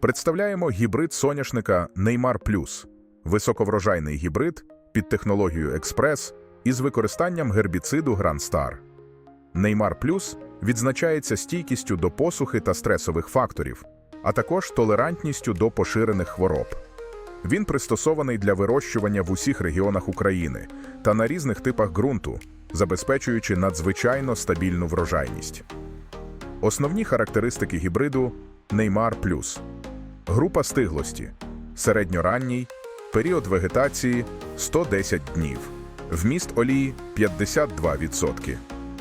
Представляємо гібрид соняшника Неймар Плюс, високоврожайний гібрид під технологією Експрес із використанням гербіциду Грандстар. Неймар Плюс відзначається стійкістю до посухи та стресових факторів, а також толерантністю до поширених хвороб. Він пристосований для вирощування в усіх регіонах України та на різних типах ґрунту, забезпечуючи надзвичайно стабільну врожайність. Основні характеристики гібриду Неймар Плюс. Група стиглості. Середньоранній, період вегетації 110 днів, вміст олії 52%,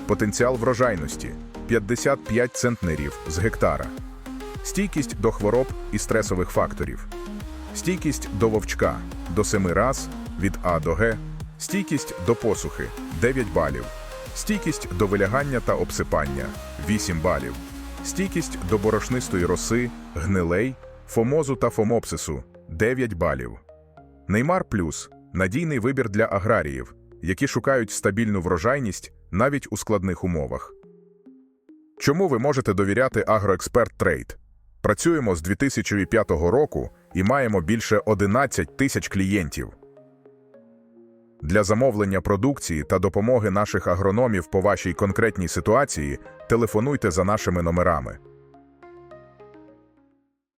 потенціал врожайності 55 центнерів з гектара, стійкість до хвороб і стресових факторів, стійкість до вовчка до 7 раз від А до Г, стійкість до посухи 9 балів, стійкість до вилягання та обсипання 8 балів, стійкість до борошнистої роси, гнилей, фомозу та фомопсису 9 балів. Неймар Плюс надійний вибір для аграріїв, які шукають стабільну врожайність навіть у складних умовах. Чому ви можете довіряти Агроексперт Трейд? Працюємо з 2005 року і маємо більше 11 тисяч клієнтів. Для замовлення продукції та допомоги наших агрономів по вашій конкретній ситуації телефонуйте за нашими номерами